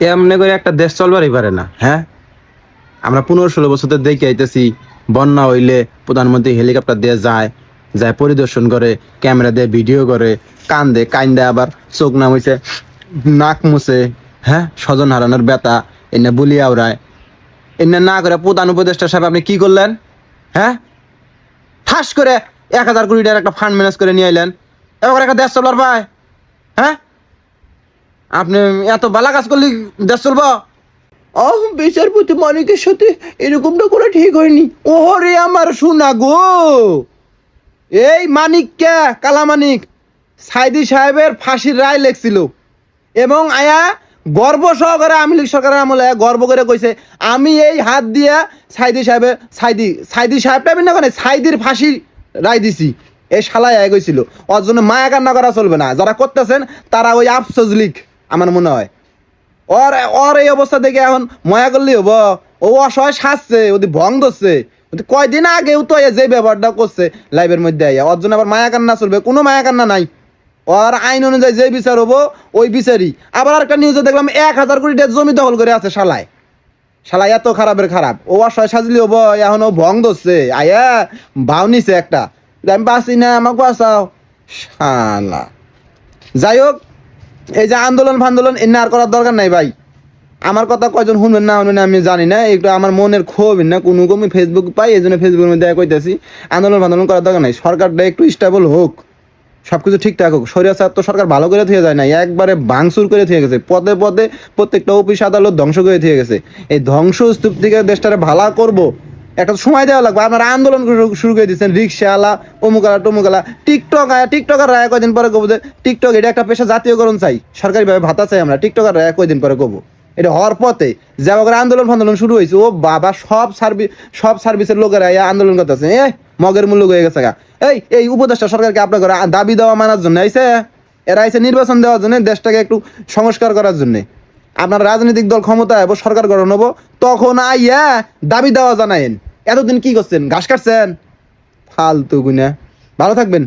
এমনি করে একটা দেশ চলবারই পারে না হ্যাঁ? আমরা পনেরো ষোলো বছর দেখে আইতেছি, বন্যা হইলে প্রধানমন্ত্রী হেলিকপ্টার দিয়ে যায় যায় পরিদর্শন করে, ক্যামেরা দিয়ে ভিডিও করে কান দে কান দেয় আবার চোখ নাম হইছে নাক মুছে হ্যাঁ? স্বজন হারানোর ব্যথা, এনে বুলিয়া উড়ায় এনে না করে প্রধান উপদেষ্টা সাহেব আপনি কি করলেন হ্যাঁ? ঠাস করে এক হাজার কোটি টাকার একটা ফান্ড ম্যানেজ করে নিয়ে এলেন এবার একটা দেশ চলবার ভাই হ্যাঁ? আপনি এত বালা কাজ করলে দেশ চলবো? আহ বিচারপতি মানিকের সাথে এরকমটা করে ঠিক হয়নি। ওরে আমার শোনা গো! এই মানিক কে? কালা মানিক। সাইদি সাহেবের ফাঁসির রায় লেখছিল। এবং আয়া গর্ব সহকারে আমি লীগ সরকারের আমলে গর্ব করে কইছে আমি এই হাত দিয়া সাইদি সাহেবের সাইদি সাইদি সাহেবটা আমি না কেন সাইদির ফাঁসির রায় দিছি। এই শালায় আয় গেছিল ওর জন্য মায়া কান্না করা চলবে না। যারা করতেছেন তারা ওই আফসোস লীগ। আমার মনে হয়। ওর ওর এই অবস্থা দেখে এখন ময়া করলেই হব। ও অসহায় সাজছে, ওদি ভং ধরছে। কয়দিন আগেও তো যে ব্যবহারটা করছে লাইভের মধ্যে আইয়া। ওর জন্য আবার মায়া কান্না চলবে, কোনো মায়া কান্না নাই। ওর আইন অনুযায়ী যে বিচার হব, ওই বিচারই। আবার একটা নিউজে দেখলাম, এক হাজার কোটি জমি দখল করে আছে শালায়। শালায় এত খারাপের খারাপ। ও অসহায় সাজলি হব, এখন ও ভং ধরছে। আয়া, ভাও নিছে একটা। আমি বাঁচি না, আমাকে বাঁচাও। শালা। যাই হোক এই যে আন্দোলন ফান্দোলন এনে আর করার দরকার নাই ভাই। আমার কথা কয়জন শুনবেন না শুনবেন আমি জানি না, একটু আমার মনের ক্ষোভ না, কোনো কমই ফেসবুক পাই, এই জন্য ফেসবুকের মধ্যে কইতেছি, আন্দোলন ফান্দোলন করার দরকার নাই, সরকারটা একটু স্টেবল হোক সব কিছু ঠিকঠাক হোক। স্যার তো সরকার ভালো করে থিয়ে যায় না একবারে ভাঙচুর করে থিয়ে গেছে, পদে পদে প্রত্যেকটা অফিস আদালত ধ্বংস করে থিয়ে গেছে। এই ধ্বংস স্তূপ থেকে দেশটারে ভালো করব একটা সময় দেওয়া লাগবে। আপনারা আন্দোলন শুরু- করে দিচ্ছেন রিক্সাওয়ালা অমুকালা টমুকালা টিকটক আয়া, টিকটকার রায় কয়দিন পরে কবো যে টিকটক এটা একটা পেশা জাতীয়করণ চাই। সরকারিভাবে ভাতা চাই আমরা, টিকটকার রায় কয়দিন পরে কবো? এটা হওয়ার পথে যাওয়া করে আন্দোলন ফান্দোলন শুরু হয়েছে, ও বাবা, সব সার্ভিস সব সার্ভিসের লোকেরা ইয়া আন্দোলন করতেছে। এ, মগের মূল্য হয়ে গেছে গা। এই এই উপদেষ্টা সরকারকে আপনার দাবি দেওয়া মানার জন্য, আইসে? এরা আইসে নির্বাচন দেওয়ার জন্য, দেশটাকে একটু সংস্কার করার জন্য। আপনার রাজনৈতিক দল ক্ষমতায় হব সরকার গঠন হব, তখন আইয়া দাবি দেওয়া জানাইন। এতদিন কি করছেন? ঘাস কাটছেন? ফালতু গুনা ভালো থাকবেন।